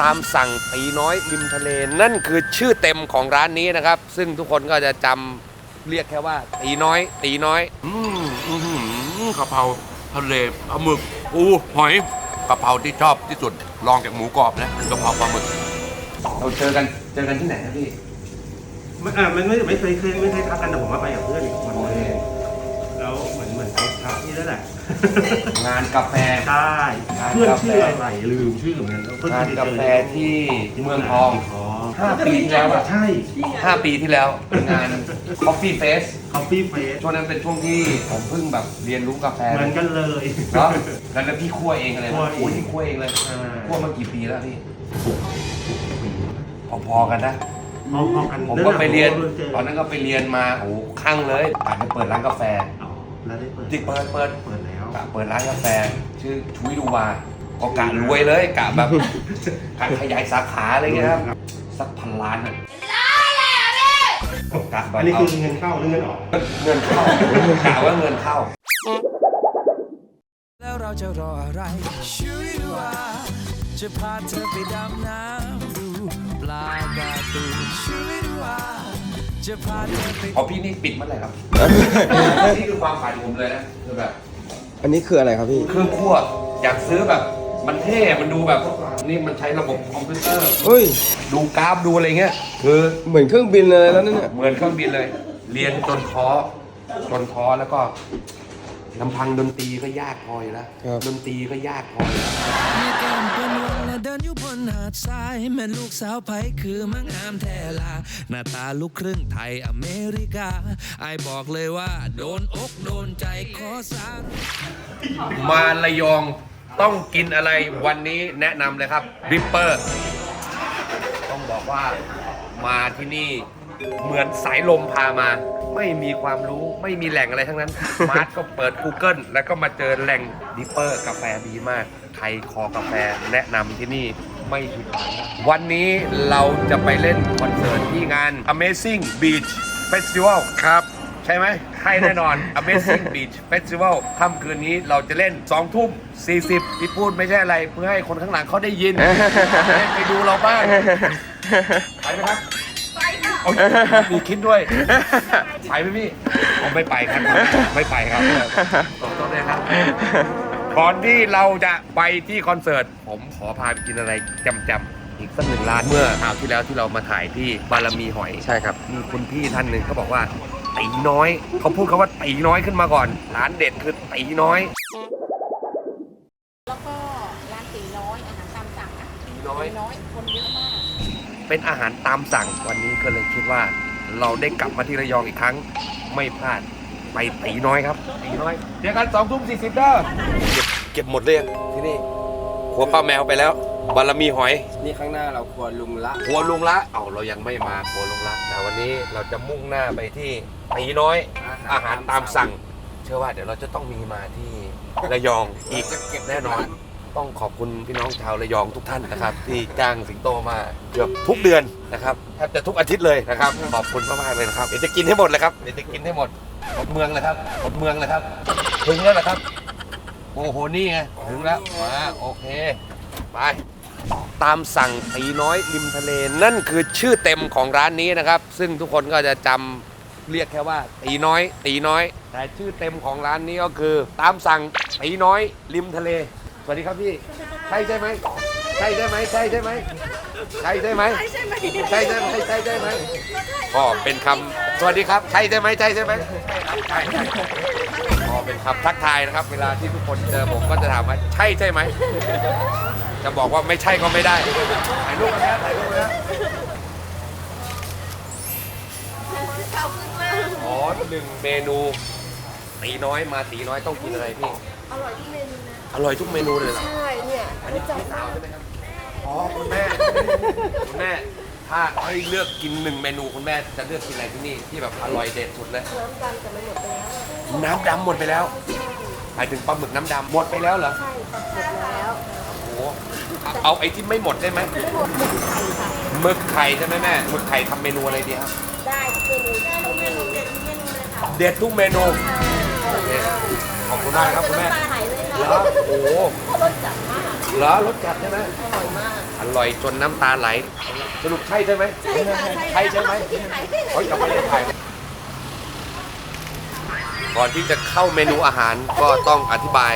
ตามสั่งตีน้อยริมทะเล นั่นคือชื่อเต็มของร้านนี้นะครับ ซึ่งทุกคนก็จะจำเรียกแค่ว่า ตีน้อย ตีน้อย อืมอื้อหือกะเพราทะเลปลาหมึกปูหอยกะเพราที่ชอบที่สุดลองจากหมูกรอบนะกะเพราปลาหมึกเราเจอกันเจอกันที่ไหนครับพี่มันอ่ามันไม่ไม่เคยเคยไม่เคยทักกันแต่ผมว่าไปกับเพื่อนอีกคนนึง แล้วเหมือนเหมือนเขาทักที่นั่นแหละงานกาแฟ ใช่ร้านเพื่อนกาแฟ ชื่ออะไรลืมชื่อเหมือนกันแล้วเพื่อนงานที่กาเจอแฟที่เมืองทองอ๋อห้าปีที่แล้วอะใช่ห้าปีที่แล้วเป็นงาน Coffee Face คอฟฟี่เฟสช่วงนั้นเป็นช่วงที่ผมเพิ่งแบบเรียนรู้กาแฟเหมือนกันเลย เนาะแล้วก็พี่คั่วเองอะไรคั่วนะเอง โอ้ยพี่คั่วเองเลยอ่าคั่วมากี่ปีแล้วพี่พอๆกันนะพอพอกันผมก็ไปเรียนเจอตอนนั้นก็ไปเรียนมาโอ้โหคลั่งเลยกะจะเปิดร้านกาแฟ อ๋อ แล้วได้เปิดจิเปิดเปิดเปิดแล้วกะเปิดร้านกาแฟ ชื่อชุยดูวาก็กะรวยเลยกะแบบกะขยายสาขาอะไรเงี้ยครับสักพันล้านอะกะแบบอันนี้เอาคือเงินเข้าหรือเงินออก เงินเข้ากะว่าเงินเข้า แล้วเราจะรออะไรช่วยดูว่าจะพาเธอไปดำน้ำดูปลาการ์ตูนช่วยดูว่าจะ พาเธอไปพอพี่นี่ปิดเมื่อไหร่ครับ นี่คือความฝันผมเลยนะคือแบบ อันนี้คืออะไรครับพี่ เครื่องคั่วอยากซื้อแบบ มันเท่มันดูแบบ นี่มันใช้ระบบคอมพิวเตอร์ เฮ้ย ดูกราฟดูอะไรเงี้ย คือ เหมือนเครื่องบินเลยแล้วนั่นเนี่ย เหมือนเครื่องบินเลย เรียนจนท้อจนท้อแล้วก็ ลำพังดนตรีก็ยากพออยู่แล้วครับ ดนตรีก็ยากพออยู่แล้วแม่แก้มเป็นวงและเดินอยู่บนหาดทราย แม่ลูกสาวไผคือมังงามแท้ลา หน้าตาลูกครึ่งไทยอเมริกาไอายบอกเลยว่า โดนอกโดนใจขอสาร มาระยองต้องกินอะไรวันนี้แนะนำเลยครับริปเปอร์ ต้องบอกว่ามาที่นี่เหมือนสายลมพามา ไม่มีความรู้ไม่มีแหล่งอะไรทั้งนั้น มาร์ทก็เปิด Google แล้วก็มาเจอแหล่งดิปเปอร์กาแฟดีมากใครคอกาแฟแนะนำที่นี่ไม่ผิดหวังครับวันนี้เราจะไปเล่นคอนเสิร์ตที่งาน Amazing Beach Festival ครับ ใช่ไหมใช่แน่นอน Amazing Beach Festival ค่ำคืนนี้เราจะเล่น 2 ทุ่ม 40 ที่พูดไม่ใช่อะไรเพื่อให้คนข้างหลังเขาได้ยินได้ไปดูเราบ้าง ไปไหมครับ ไปค่ะมีคิดด้วย ไปไหมพี่ผมไม่ไปครับไม่ไปครับขอโทษด้วยครับก่อนที่เราจะไปที่คอนเสิร์ต ผมขอพาไปกินอะไรจำๆอีกสักหนึ่งร้านเมื่อคราวที่แล้วที่เรามาถ่ายที่บารมีหอยใช่ครับมีคุณพี่ท่านหนึ่งเขาบอกว่าตีน้อย เขาพูดคาว่าตีน้อยขึ้นมาก่อน ร้านเด็ดคือตีน้อย แล้วก็ร้านตีน้อยอาหารตามสั่งอะตีน้อยตีน้อยคนเยอะมาก เป็นอาหารตามสั่งวันนี้ก็เลยคิดว่าเราได้กลับมาที่ระยองอีกครั้งไม่พลาดไปตีน้อยครับตีน้อยเจอกันสองทุ่มสี่สิบเด้อเก็บเก็บหมดเลยยังที่นี่หัวป้าแมวไปแล้ว บารมีหอย นี่ข้างหน้าเราควรลุงละครัวลุงละเอาเรายังไม่มาครัวลุงละแต่วันนี้เราจะมุ่งหน้าไปที่ตีน้อย อาหารตามสั่ง เชื่อว่าเดี๋ยวเราจะต้องมีมาที่ระยองอีกแน่นอน ต้องขอบคุณพี่น้องชาวระยองทุกท่านนะครับ ที่จ้างสิงโตมาเกือบทุกเดือนนะครับแทบจะทุกอาทิตย์เลยนะครับขอบคุณมากๆเลยนะครับเดี๋ยวจะกินให้หมดเลยครับเดี๋ยวจะกินให้หมดหมดเมืองเลยครับหมดเมืองเลยครับถึงแล้วนะครับโอ้โหนี่ไงถึงแล้วมาโอเคไปตามสั่งตีน้อยริมทะเล นั่นคือชื่อเต็มของร้านนี้นะครับ ซึ่งทุกคนก็จะจำเรียกแค่ว่า ตีน้อย ตีน้อย แต่ชื่อเต็มของร้านนี้ก็คือ ตามสั่งตีน้อยริมทะเลส วัสดีครับพี่ ใช่ใช่ไหมใช่ใช่ไหมใช่ใช่ไหมใช่ใช่ไหมใช่ใช่ไหมใช่ใช่ไหมก็เป็นคำสวัสดีครับ ใช่ใช่ไหมใช่ใช่ไหมใช่ครับใช่ใช่ก็เป็นคำทักทายนะครับ เวลาที่ทุกคนเจอผมก็จะถามว่าใช่ใช่ไหม จะบอกว่าไม่ใช่ก็ไม่ได้ถ่ายรูปกันนะถ่ายรูปนะอ๋อหนึ่งเมนูตีน้อยมาตีน้อยต้องกินอะไรพี่ อร่อยทุกเมนูนะ อร่อยทุกเมนูเลยเหรอใช่เนี่ยอันนี้พี่สาวใช่ไหมครับ อ๋อคุณแม่ คุณแม่ ถ้าให้เลือกกินหนึ่งเมนูคุณแม่จะเลือกกินอะไรที่นี่ที่แบบอร่อยเด็ดสุดเลย น้ำกันแต่มันหมดไปแล้วอะน้ำดำหมดไปแล้วหมายถึงปลาหมึกน้ำดำหมดไปแล้วเหรอ ใช่หมดแล้วโอ้โหเอาเอาไอ้ที่ไม่หมดได้ไหมไม่หมดหมดไข่ค่ะ หมึกไข่ใช่ไหมแม่หมึกไข่ทำเมนูอะไรดีครับ ได้ทุกเมนูได้ทุกเมนูเด็ดทุกเมนูเลยค่ะเด็ดทุกเมนูโอเคขอบคุณมากครับคุณแม่ น้ำตาไหล เลยเหรค่ะอโอ้โหเพราะรสจัดมากเหรอรสจัดใช่ไหมอร่อยมากอร่อยจนน้ำตาไหล สรุปใช่ใช่ไหมใช่ใช่ใช่ไหมเฮ้ยยังไม่ได้ถ่ายก่อนที่จะเข้าเมนูอาหารก็ต้องอธิบาย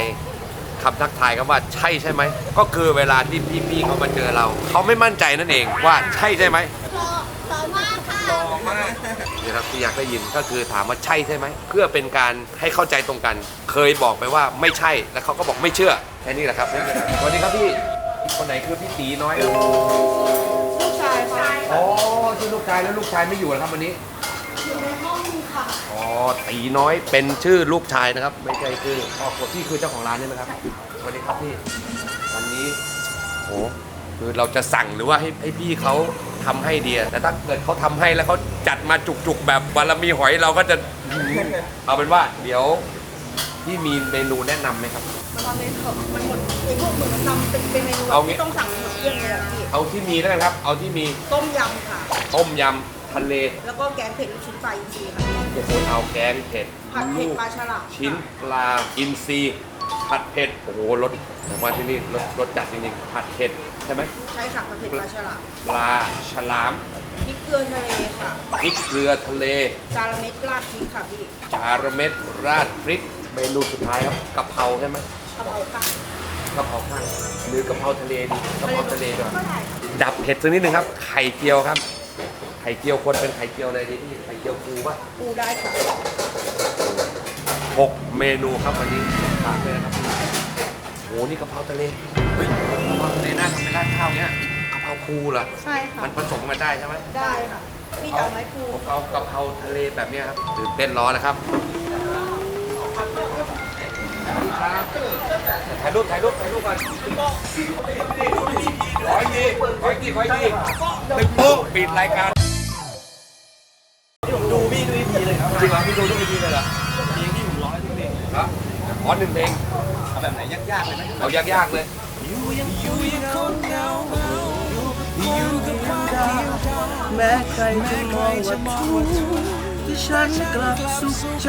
คำทักทายกันว่าใช่ใช่ไหม ก็คือเวลาที่พี่ๆเขามาเจอเรา เขาไม่มั่นใจนั่นเองว่าใช่ใช่ไหมต่อมาค่ะ ต่อมานี่ครับที่อยากได้ยินก็คือถามว่าใช่ใช่ไหมเพื่อเป็นการให้เข้าใจตรงกัน เคยบอกไปว่าไม่ใช่แล้วเขาก็บอกไม่เชื่อแค่นี้แหละครับสวัสดีครับพี่คนไหนคือพี่ตีน้อยเอ่ยลูกชายค่ะอ๋อชื่อลูกชายแล้วลูกชายไม่อยู่แล้วครับวันนี้อยู่ในห้องค่ะอ๋อตีน้อยเป็นชื่อลูกชายนะครับ ไม่ใช่คือพ่อครัวพี่คือเจ้าของร้านใช่ไหมครับสวัสดีครับพี่วันนี้โอ้ คือเราจะสั่งหรือว่าให้ให้พี่เขาทำให้เดียแต่ถ้าเกิดเขาทำให้แล้วเขาจัดมาจุกๆ แบบวันละมีหอยเราก็จะเอาเป็นว่า เดี๋ยวพี่มีเมนูแนะนำไหมครับตอนนี้มันหมดไอ้พวกหมึกทำเป็นเป็นเมนูเอางี้ต้องสั่งหมดเครื่องเลยอะพี่เอาที่มีแล้วกันครับ เอาที่มีต้มยำค่ะ ต้มยำทะเล แล้วก็แกงเผ็ดลูกชิ้นปลาอินทรีย์ค่ะโอ้โหเอาแกงเผ็ดผัดเผ็ดปลาฉลามชิ้นปลาอินทรี ผัดเผ็ด โอ้โหรสผมว่าที่นี่รสรสจัดจริงๆ ผัดเผ็ดใช่ไหมใช่ค่ะผัดเผ็ดปลาฉลามปลาฉลามพริกเกลือทะเลค่ะพริกเกลือทะเล จาระเม็ดราดพริกค่ะพี่จาระเม็ดราดพริก เมนูสุดท้ายครับกะเพราใช่ไหมกะเพราค่ะกะเพราข้างหรือกะเพราทะเลดีกะเพราทะเลด้วยก็ได้ค่ะดับเผ็ดสักนิดนึงครับ ไข่เจียวครับ ไข่เจียวควรเป็นไข่เจียวอะไรดีพี่ไข่เจียวปูป่ะปูได้ค่ะ หกเมนูครับวันนี้ฝากเลยนะครับโหนี่กะเพราทะเลเฮ้ยกะเพราทะเลน่าทำเป็นราดข้าวเนี้ยกะเพราปูเหรอใช่ค่ะ มันผสมกันได้ใช่ไหมได้ค่ะพี่จะเอาไหมปูผมเอากะเพราทะเลแบบเนี้ยครับตื่นเต้นร้อนนะครับถ่ายรูปถ่ายรูปถ่ายรูปก่อนขออีกทีขออีกทีขออีกทีตึงโป๊ะปิดรายการดูพี่ดูอีกทีเลยครับจริงเหรอพี่ดูทุกอีพีเลยเหรอ ขอหนึ่งเพลงเอาแบบไหนยากๆเลยไหมเอายากๆเลยแม้ใครจะมองว่าทุกข์ที่ฉันกลับสุขใจ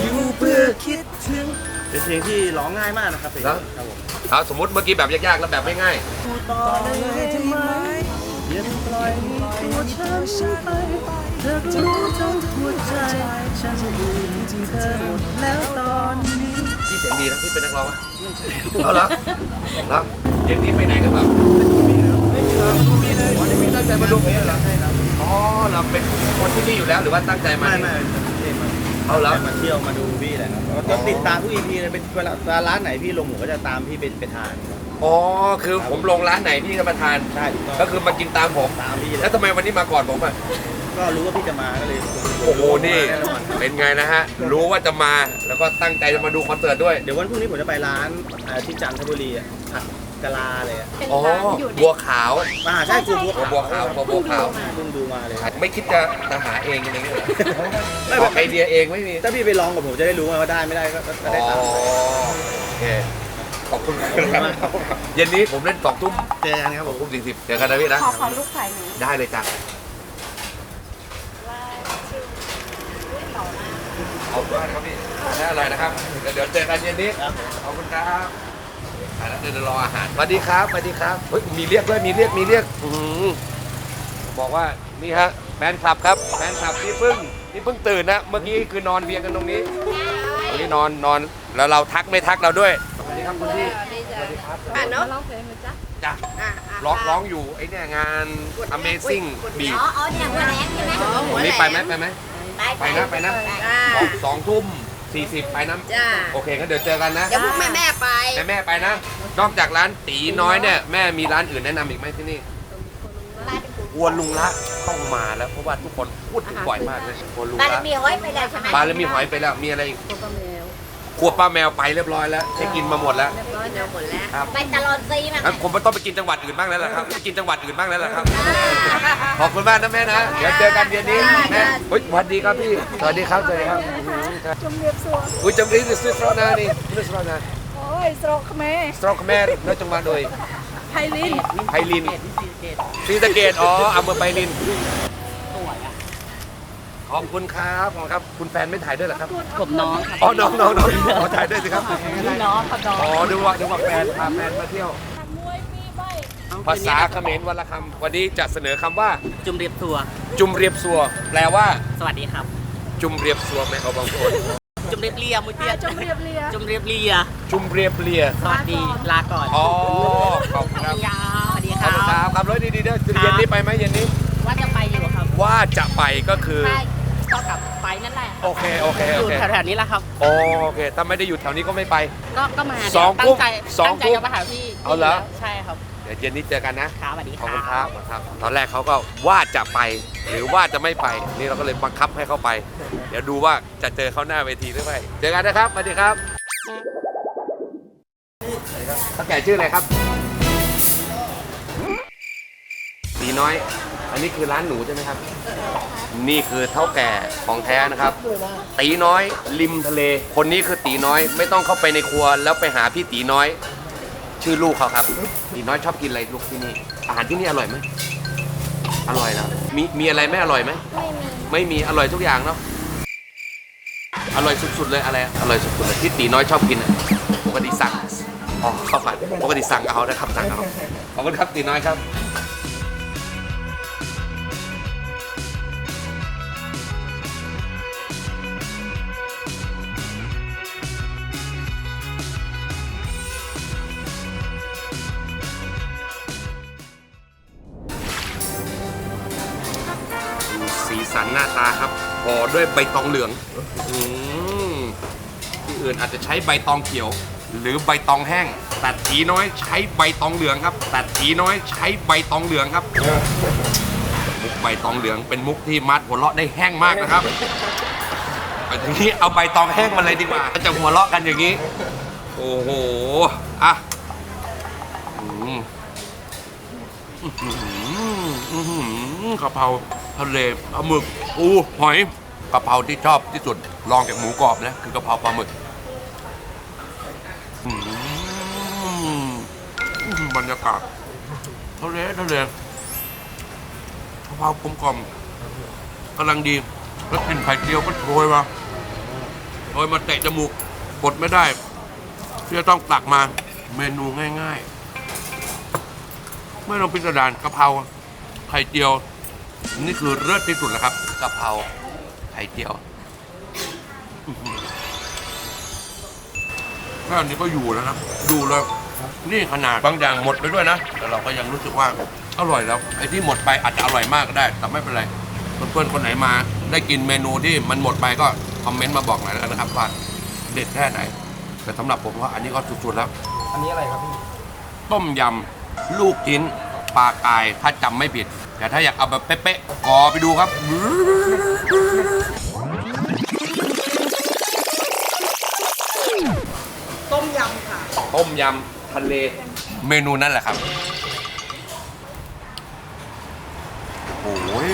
อยู่เพื่อคิดถึงเป็นเพลงที่ร้องง่ายมากนะครับเพลงนะเอาสมมติเมื่อกี้แบบยากๆแล้วแบบไม่ง่ายต่อเลยได้ไหมอย่าปล่อยตัวฉันไปเธอก็รู้ทั้งหัวใจ ฉันอยู่ที่เธอหมดแล้ว ดีนะพี่เป็นนักร้องอะเอาเหรอแล้วเย็นนี้ไปไหนกันแบบวันนี้พี่ตั้งใจมาดูเพลงเหรออ๋อเราเป็นคนที่นี่อยู่แล้วหรือว่าตั้งใจมาไม่ไม่เพลงมาเอาแล้วมาเที่ยวมาดูพี่แหละครับก็ติดตามทุกอีพีเลยเป็นเวลาร้านไหนพี่ลงผมก็จะตามพี่ไปไปทานอ๋อคือผมลงร้านไหนพี่ก็มาทานใช่ก็คือมากินตามผมตามพี่แล้วทำไมวันนี้มาก่อนผมอะ ก็รู้ว่าพี่จะมาก็เลยโอ้โหนี่แน่นอนเป็นไงนะฮะ รู้ว่าจะมาแล้วก็ตั้งใจจะมาดูคอนเสิร์ตด้วย เดี๋ยววันพรุ่งนี้ผมจะไปร้านอ่าที่จันทบุรีอะผัดกะลาเลยอะเป็นอ๋อร้านอยู่ในบัวขาวมาใช่ครูบัวบัวบัวขาวบัวบัวขาวเพิ่งดูมาเลยไม่คิดจะจะหาเองอะไรเงี้ยเหรอออกไอเดียเองไม่มีถ้าพี่ไปลองกับผมจะได้รู้ไงว่าได้ไม่ได้ก็ก็ก็อ๋ได้อตามโอเคขอบคุณครับเย็นนี้ผมเล่นสองทุ่มเจอกันครับสผองมทุ่มสี่สิบเจอกันนะพี่นะ ขอขอลูกไข่หนูได้เลยจ้ะ ว่าชื่อรุ่นหล่อมาก ขอบคุณมากครับพี่ได้อะไรนะครับเดี๋ยวเดี๋ยวเจอกันเย็นนี้ ขอบคุณครับอะแล้วเดี๋ยวรออาหารสวัสดีครับสวัสดีครับ เฮ้ย มีเรียกด้วย มีเรียก มีเรียกอื้อหือบอกว่า นี่ฮะแฟนคลับครับแฟนคลับที่เพิ่งที่เพิ่งตื่นนะ เมื่อกี้คือนอนเรียงกันตรงนี้ ตรงนี้นอนนอน แล้วเราทักไม่ทักเราด้วย สวัสดีครับคุณพี่ สวัสดีครับอะเนาะร้องเพลงไหมจ๊ะจ้ะอะอะร้องร้องอยู่ไอ้เนี่ยงาน Amazing บีอ๋ออ๋อ เนี่ยหัวแหลมใช่ไหม วันนี้ไปไหมไปไหม ไป ไปนะไปนะจ้าสองสองทุ่มสี่สิบไปนะจ้า โอเคงั้นเดี๋ยวเจอกันนะเดี๋ยวพวกแม่แม่ๆไป แม่แม่ไปนะ นอกจากร้านตีน้อยเนี่ยแม่มีร้านอื่นแนะนำอีกไหมที่นี่วัวลุงละต้องมาแล้วเพราะว่าทุกคนพูดถึงบ่อยมากเลยวัวลุงบารละมีห้อยไปแล้วใช่ไหมปลาแล้วมีหอยไปแล้วมีอะไรอีก ขวบป้าแมวไปเรียบร้อยแล้วเช็คอินมาหมดแล้วร้อยเดียวหมดแล้วครับ ไปตลอดซีมั้งงั้นผมต้องไปกินจังหวัดอื่นบ้างแล้วล่ะครับไปกินจังหวัดอื่นบ้างแล้วล่ะครับ ขอบคุณมากนะแม่นะ เดี๋ยวเจอกันเย็นนี้แม่เฮ้ยสวัสดีครับพี่ สวัสดีครับ สวัสดีครับจมเรียบสัว อุ้ยจำรีสตรอนานี่นี่สตรอนา โอ้ยสโตรกแม่สตรอกแม่แล้วจังหวัดโดยไพลินไพลินศรีสะเกดอ๋ออำเภอไพลิน ขอบคุณครับขอบคุณครับ คุณแฟนไม่ถ่ายด้วยเหรอครับผมน้องครับอ๋อน้องน้องน้องขอถ่ายด้วยสิครับพี่น้องครับน้องอ๋อดูว่าดูว่าแฟนพาแฟนมาเที่ยว มวยปีใบภาษาเขมรวันละคำวันนี้จะเสนอคำว่า จุ่มเรียบตัว จุมเรียบซัว แปลว่า สวัสดีครับ จุมเรียบซัวไหมเขาบางคนจุ่มเรียบเรียมุ้ยเตี้ยจมเรียบเรียจุ่มเรียบเรีย จุมเรียบเรียสวัสดีลาก่อนอ๋อขอบคุณครับยาสวัสดีขคอบรัคุณครับบขับรถดีๆเด้อเย็นนี้ไปไหมเย็นนี้ ว่าจะไปอยู่ครับ ว่าจะไปก็คือ ใช่ ก็กลับไปนั่นแหละโอเคโอเคอโอยู่เคแถวๆนี้แหละครับ โอเคถ้าไม่ได้อยู่แถวนี้ก็ไม่ไป ก็ก็มาเนี่ยสองตั้ทุ่งมใจสองตั้งใจทุ่มจะมาหาพี่เอาเหรอ ใช่ครับเดี๋ยวเย็นนี้เจอกันนะครับสวัสดีขอบคคุณครัรับบครับ ตอนแรกเขาก็ว่าจะไป หรือว่าจะไม่ไป นี่เราก็เลยบังคับให้เขาไป เดี๋ยวดูว่าจะเจอเขาหน้าเวทีหรือไม่เจอกันนะครับสวัสดีครับตั้งแก่ชื่ออะไรครับตีน้อย อันนี้คือร้านหนูใช่ไหมครับ นี่คือเท่าแก่ของแท้นะครับ ตีน้อยริมทะเล คนนี้คือตีน้อยไม่ต้องเข้าไปในครัวแล้วไปหาพี่ตีน้อย ชื่อลูกเขาครับ ตีน้อยชอบกินอะไรลูกที่นี่ อาหารที่นี่อร่อยไหมอร่อยนะมีมีอะไรไม่อร่อยไหมไม่มีอร่อยทุกอย่างเนาะอร่อยสุดๆเลยอะไรอะอร่อยสุดๆเลยที่ตีน้อยชอบกินอะปกติสั่งอ๋อข้าวผัดปกติสั่งเอานะครับสั่งเอาขอบคุณครับตีน้อยครับ บตองเหลืองอืมที่อื่นอาจจะใช้ใบตองเขียว หรือใบตองแห้ง แต่ตีน้อยใช้ใบตองเหลืองครับ แต่ตีน้อยใช้ใบตองเหลืองครับ มุกใบตองเหลืองเป็นมุกที่มัดหัวเราะได้แห้งมากนะครับเอาทีนี้เอาใบตองแห้งมาเลยดีกว่าจะหัวเราะกันอย่างนี้ โอ้โหอะอืมอื้อหืออื้อหือกะเพราทะเลปลาหมึกปูหอย กะเพราที่ชอบที่สุดลองจากหมูกรอบนะคือกะเพราปลาหมึกอื้อหืออื้อหือบรรยากาศทะเลทะเลกะเพรากลมกล่อมกำลังดีแล้วกลิ่นไข่เจียวก็โชยมาโชยมาเตะจมูกกดไม่ได้ที่จะต้องตักมาเมนูง่ายๆ ไม่ต้องพิสดารกะเพราไข่เจียว นี่คือเลิศที่สุดแล้วครับกะเพรา ข่เจียวอื้อหือแค่อันนี้ก็อยู่แล้วนะอยู่แล้วนี่ขนาดบางอย่างหมดไปด้วยนะ แต่เราก็ยังรู้สึกว่าอร่อยแล้ว ไอ้ที่หมดไปอาจจะอร่อยมากก็ได้ แต่ไม่เป็นไร เพื่อนๆคนไหนมา ได้กินเมนูที่มันหมดไปก็คอมเมนต์มาบอกหน่อยแล้วกันนะครับว่าเด็ดแค่ไหน แต่สำหรับผมว่าอันนี้ก็สุดๆแล้ว อันนี้อะไรครับพี่ ต้มยำลูกชิ้นปลากายถ้าจำไม่ผิด แต่ถ้าอยากเอาแบบเป๊ะๆกอไปดูครับต้มยำค่ะ ต้มยำทะเล เมนูนั่นแหละครับ โอ้โหย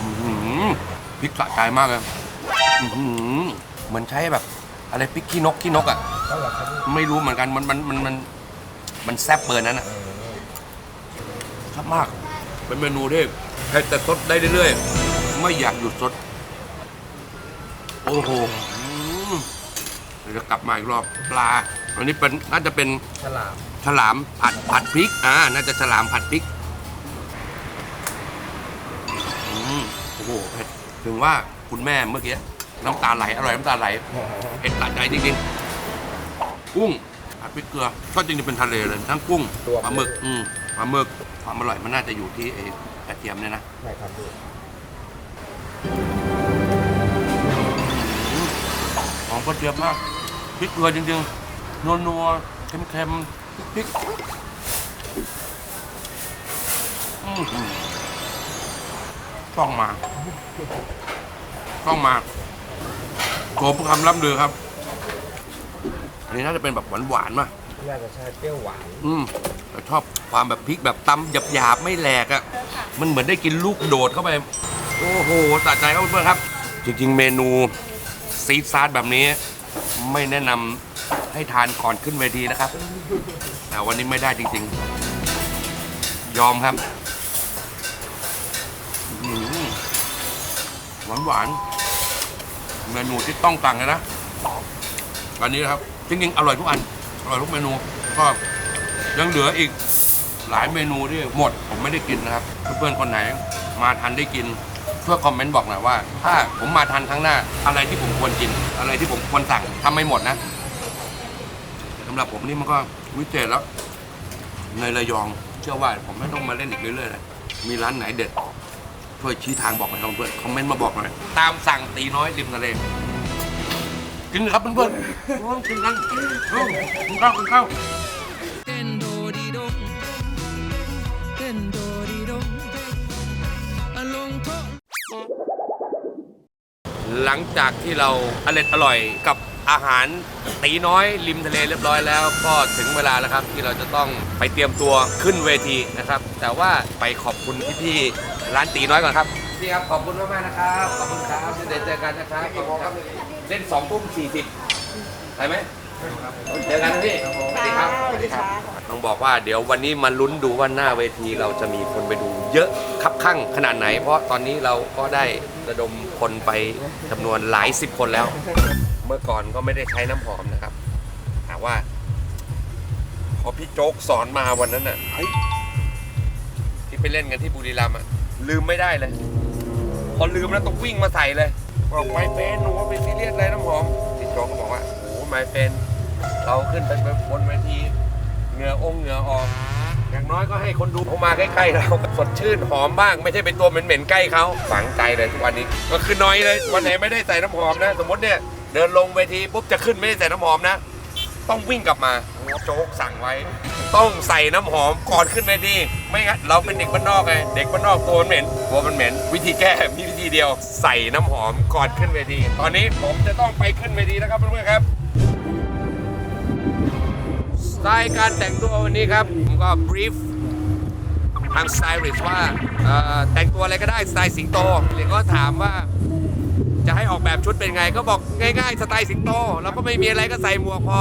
อื้อหือพริกสะใจมากเลยอื้อหือเหมือนใช้แบบ อะไรพริกขี้นกขี้นกอะไม่รู้เหมือนกันมันมันมันมันมันแซ่บเบอร์นั้นอะชอบมาก เป็นเมนูที่ให้แต่สดได้เรื่อยๆ ไม่อยากหยุดสดโอ้โหอืมเดี๋ยวจะกลับมาอีกรอบปลา อันนี้เป็นน่าจะเป็นฉลาม ฉลามผัดผัดพริก อ่า น่าจะฉลามผัดพริก อืมโอ้โหเผ็ดถึงว่าคุณแม่เมื่อกี้น้ำตาไหล อร่อยน้ำตาไหลเผ็ดตาใจจริงๆ กุ้งผัดพริกเกลือ ก็จริงๆเป็นทะเลเลย ทั้งกุ้งตัวปลาหมึก อืม ปลาหมึกความอร่อยมันน่าจะอยู่ที่ไอ้กระเทียมเนี่ยนะใช่ครับพี่หอมกระเทียมมากพริกเกลือจริงๆนัวๆเค็มๆพริกอื้อหือต้องมา ต้องมาโกบคำล่ำลือครับ อันนี้น่าจะเป็นแบบหวานๆมา น่าจะใช่เปรี้ยวหวาน อืมแต่ชอบความแบบพริกแบบตำหยาบๆ ไม่แหลกอะ่ะ มันเหมือนได้กินลูกโดดเข้าไป โอ้โหสะใจครับเพื่อนๆครับ จริงๆ เมนูซีดซาร์แบบนี้ ไม่แนะนำให้ทานก่อนขึ้นเวทีนะครับ แต่วันนี้ไม่ได้จริงๆ ยอมครับอื้อหือหวานหวานๆเมนูที่ต้องสั่งเลยนะ อันนี้นะครับ จริงๆ อร่อยทุกอัน อร่อยทุกเมนูก็ยังเหลืออีกหลายเมนูที่หมดผมไม่ได้กินนะครับเพื่อนๆคนไหนมาทันได้กินเพื่อคอมเมนต์บอกหน่อยว่า ถ้าผมมาทันครั้งหน้าอะไรที่ผมควรกิน อะไรที่ผมควรสั่งทำไม่หมดนะสำหรับผมนี่มันก็วิเศษแล้ว ในระยองเชื่อว่าผมไม่ต้องมาเล่นอีกเรื่อยๆเลยมีร้านไหนเด็ดช่วยชี้ทางบอกหน่อยครับเพื่อนคอมเมนต์มาบอกหน่อยตามสั่งตีน้อยริมทะเล กินครับเพื่อนๆกินกันเออกินข้าวกินข้าวเต้นโดดีดงเต้นโดดีดงอะลงโทษหลังจากที่เราอร่อยอร่อยกับอาหารตีน้อยริมทะเลเรียบร้อยแล้ว ก็ถึงเวลาแล้วครับที่เราจะต้องไปเตรียมตัวขึ้นเวทีนะครับ แต่ว่าไปขอบคุณพี่ๆร้านตีน้อยก่อนครับพี่ครับขอบคุณมากๆนะครับขอบคุณครับเดี๋ยวเจอกันนะครับขอบคุณครับ เล่นสองทุ่มสี่สิบไปไหมเจอกันนะพี่สวัสดีครับสวัสดีครับต้องบอกว่าเดี๋ยววันนี้มาลุ้นดูว่าหน้าเวทีเราจะมีคนไปดูเยอะคับข้างขนาดไหน เพราะตอนนี้เราก็ได้ระดมคนไปจำนวนหลายสิบคนแล้ว เมื่อก่อนก็ไม่ได้ใช้น้ำหอมนะครับแต่ว่าพอพี่โจ๊กสอนมาวันนั้นน่ะเฮ้ยที่ไปเล่นกันที่บุรีรัมย์อะลืมไม่ได้เลย พอลืมแล้วต้องวิ่งมาใส่เลย บอกไมเฟนหนูว่าเป็นซีเรียสอะไรน้ำหอมพี่โจก็บอกว่าโอ้ไมเฟนเราขึ้นไปบนเวทีเหงื่อองเหงื่อออกอย่างน้อยก็ให้คนดูเขามาใกล้ๆเราสดชื่นหอมบ้างไม่ใช่เป็นตัวเหม็นๆใกล้เขาฝังใจเลยทุกวันนี้ ก็คือน้อยเลยวันไหนไม่ได้ใส่น้ำหอมนะ สมมติเนี่ยเดินลงเวทีปุ๊บจะขึ้นไม่ได้ใส่น้ำหอมนะ ต้องวิ่งกลับมาโจ๊กสั่งไว้ ต้องใส่น้ำหอมก่อนขึ้นเวทีไม่งั้นเราเป็นเด็กบ้านนอกไงเด็กบ้านนอกตัวมันเหม็นตัวมันเหม็น วิธีแก้มีวิธีเดียว ใส่น้ำหอมก่อนขึ้นเวทีตอนนี้ผมจะต้องไปขึ้นเวทีแล้วครับเพื่อนๆครับสไตล์การแต่งตัววันนี้ครับผมก็บรีฟทางสไตลิสต์ว่าแต่งตัวอะไรก็ได้สไตล์สิงโตเด็กก็ถามว่า จะให้ออกแบบชุดเป็นไง ก็บอกง่ายๆ สไตล์สิงโต แล้วก็ไม่มีอะไรก็ใส่หมวกพอ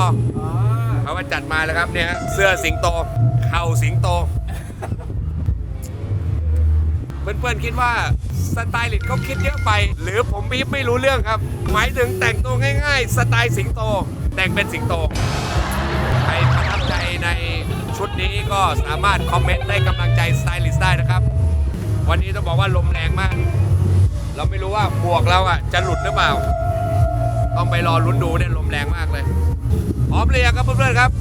เขามาจัดมาแล้วครับเนี่ยฮะเสื้อสิงโต เข่าสิงโต เพื่อนๆคิดว่าสไตลิสต์เขาคิดเยอะไป หรือผมบีบไม่รู้เรื่องครับ หมายถึงแต่งตัวง่าย ๆ สไตล์สิงโต แต่งเป็นสิงโตใครประทับใจในชุดนี้ก็สามารถคอมเมนต์ให้กำลังใจสไตลิสต์ได้นะครับ วันนี้ต้องบอกว่าลมแรงมาก เราไม่รู้ว่าหมวกเราอะจะหลุดหรือเปล่า ต้องไปรอลุ้นดูเนี่ยลมแรงมากเลย พร้อมเลยครับเพื่อนๆครับ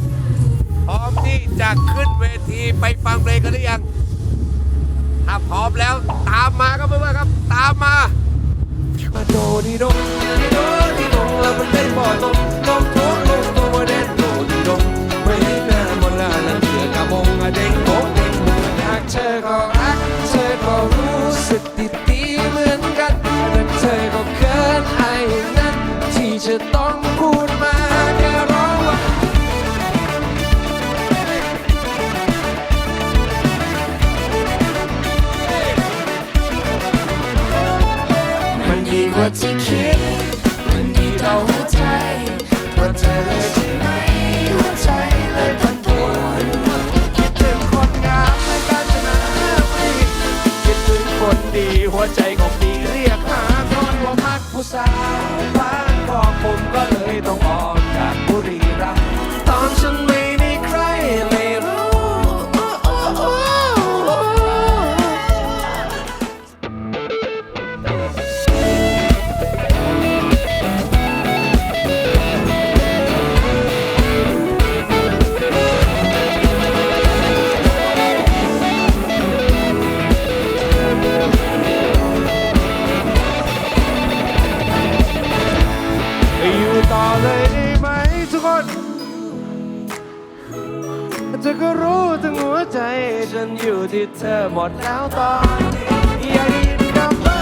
พร้อมที่จะขึ้นเวทีไปฟังเพลงกันหรือยัง ถ้าพร้อมแล้วตามมาครับเพื่อนๆครับ ตามมามาโดดีดงดีโดดีดงแล้วมันเป็นบ่อตรงลงโถลงตัวเด่นโดดีดงไม่ให้หน้ามนลานั่นเถือกระบงอะเด้งโบกเด้งโบกรักเธอก็รักเธอก็รู้สึกดีดี ที่ ดแล้วตอนนี้อย่ากได้ยินคำว่า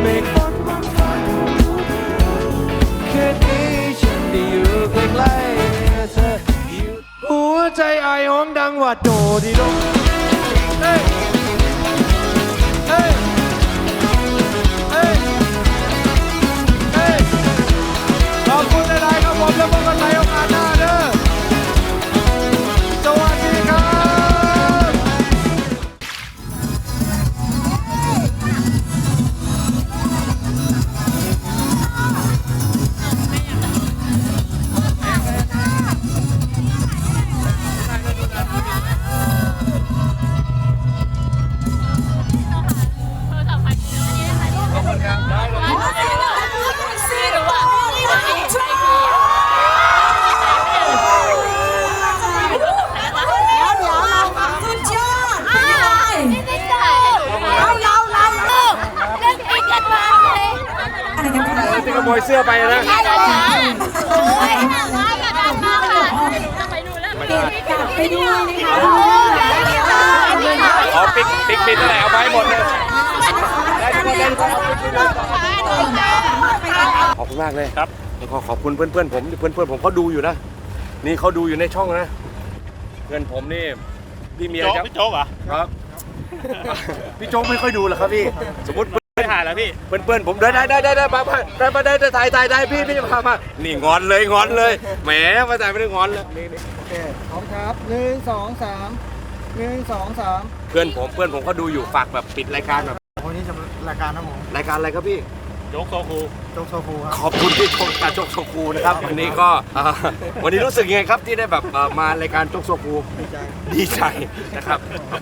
เมฆฝนมันทันแค่นี้ฉันได้อยู่ใกล้ๆเธอหัวใจไอห้องดังว่าโดดีโดเฮ้ ยเสื้อไปนะโอ้ยร้านละดังมากค่ะไปดูแล้วไปดูนี่ค่ะขอปิกปิกบินเท่าไหร่เอาไปให้หมดเลยขอบคุณมากเลยครับแล้วก็ขอบคุณเพื่อนๆผมเพื่อนๆผมเขาดูอยู่นะ นี่เขาดูอยู่ในช่องนะ เพื่อนผมนี่พี่เมียครับพี่โจ๊กเหรอครับพี่โจ๊กไม่ค่อยดูหรอครับพี่สมมติ แล้วพี่ เพื่อนๆผมได้ได้ได้ได้ได้มามาได้มาได้ได้ถ่ายถ่ายได้พี่พี่มามานี่งอนเลยงอนเลยแหมมาถ่ายไม่ได้งอนเลยนี่นี่โอเคพร้อมครับหนึ่งสองสามหนึ่งสองสามเพื่อนผมเพื่อนผมเขาดูอยู่ฝากแบบปิดรายการแบบวันนี้จะรายการนะผมรายการอะไรครับพี่โจ๊กโซคูครับขอบคุณที่ชมการโจกโซคูนะครับวันนี้ก็อ่าวันนี้รู้สึกยังไงครับที่ได้แบบเอ่อมารายการโจกโซคูดีใจดีใจนะครับ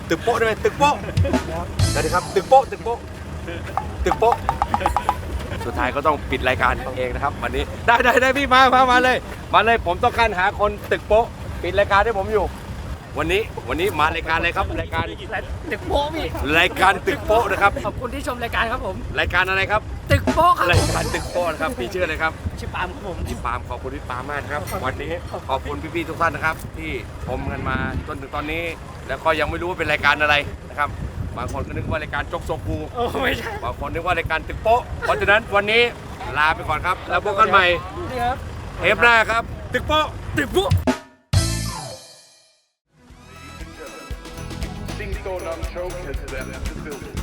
ตึกโป๊ะได้ไหมตึกโป๊ะสวัสดีครับตึกโป๊ะตึกโป๊ะ ตึกโป๊ะสุดท้ายก็ต้องปิดรายการเองนะครับ วันนี้ได้ได้ได้พี่มามามาเลย มาเลยผมต้องการหาคนตึกโป๊ะปิดรายการให้ผมอยู่ วันนี้วันนี้มารายการอะไรครับรายการตึกโป๊ะพี่รายการตึกโป๊ะนะครับขอบคุณที่ชมรายการครับผมรายการอะไรครับ ตึกโป๊ะครับรายการตึกโป๊ะนะครับพี่ชื่ออะไรครับชื่อปาล์มครับผมพี่ปาล์มขอบคุณพี่ปาล์มมากครับ วันนี้ขอบคุณพี่ๆทุกท่านนะครับ ที่ชมกันมาจนถึงตอนนี้ แล้วก็ยังไม่รู้ว่าเป็นรายการอะไรนะครับ บางคนก็นึกว่ารายการจกโซกูโอ้ไม่ใช่บางคนนึกว่ารายการตึกโป๊ะเพราะฉะนั้นวันนี้ลาไปก่อนครับ แล้วพบกันใหม่นี่ครับเทปหน้าครับ ตึกโป๊ะตึกโป๊ะ Ding Dong Choke has left the building.